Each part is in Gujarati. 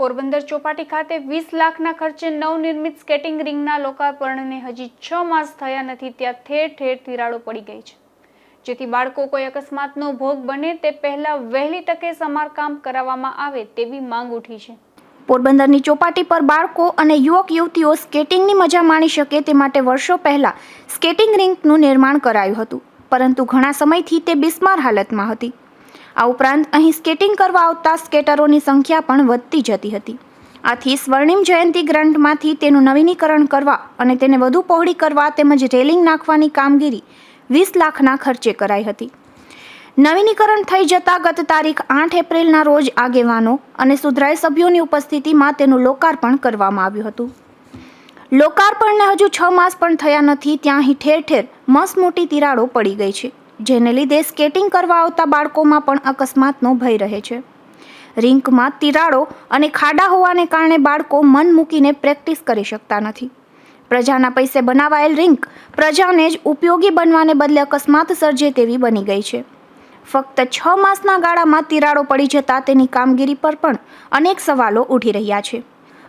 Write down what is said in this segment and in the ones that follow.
પોરબંદર ચોપાટી ખાતે વીસ લાખના ખર્ચે નવનિર્મિત સ્કેટિંગ રિંગના લોકાર્પણને હજી છ માસ થયા નથી, ત્યાં ઠેર ઠેર તિરાડો પડી ગઈ છે. જેથી બાળકો કોઈ અકસ્માતનો ભોગ બને તે પહેલા વહેલી તકે સમારકામ કરાવવામાં આવે તેવી માંગ ઉઠી છે. પોરબંદરની ચોપાટી પર બાળકો અને યુવક યુવતીઓ સ્કેટિંગની મજા માણી શકે તે માટે વર્ષો પહેલા સ્કેટિંગ રિંકનું નિર્માણ કરાયું હતું. પરંતુ ઘણા સમયથી તે બિસ્માર હાલતમાં હતી. આ ઉપરાંત અહીં સ્કેટિંગ કરવા આવતા સ્કેટરોની સંખ્યા પણ વધતી જતી હતી. આથી સ્વર્ણિમ જયંતિ ગ્રાન્ટમાંથી તેનું નવીનીકરણ કરવા અને તેને વધુ પહોળી કરવા તેમજ રેલિંગ નાખવાની કામગીરી વીસ લાખના ખર્ચે કરાઈ હતી. નવીનીકરણ થઈ જતા ગત તારીખ આઠ એપ્રિલના રોજ આગેવાનો અને સુધરાય સભ્યોની ઉપસ્થિતિમાં તેનું લોકાર્પણ કરવામાં આવ્યું હતું. લોકાર્પણને હજુ છ માસ પણ થયા નથી, ત્યાં અહીં ઠેર ઠેર મસ્ત મોટી તિરાડો પડી ગઈ છે. જેને લીધે સ્કેટિંગ કરવા આવતા બાળકોમાં પણ અકસ્માતનો ભય રહે છે. રિંકમાં તિરાડો અને ખાડા હોવાને કારણે બાળકો મન મૂકીને પ્રેક્ટિસ કરી શકતા નથી. પ્રજાના પૈસે બનાવાયેલ રિંક પ્રજાને જ ઉપયોગી બનવાને બદલે અકસ્માત સર્જે તેવી બની ગઈ છે. ફક્ત છ માસના ગાળામાં તિરાડો પડી જતા તેની કામગીરી પર પણ અનેક સવાલો ઉઠી રહ્યા છે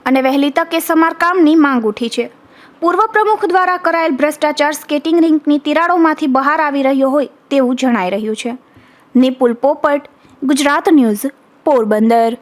અને વહેલી તકે સમારકામની માંગ ઉઠી છે. પૂર્વ પ્રમુખ દ્વારા કરાયેલ ભ્રષ્ટાચાર સ્કેટિંગ રિંકની તિરાડોમાંથી બહાર આવી રહ્યો હોય તેવું જણાઈ રહ્યું છે. નિપુલ પોપટ, ગુજરાત ન્યૂઝ, પોરબંદર.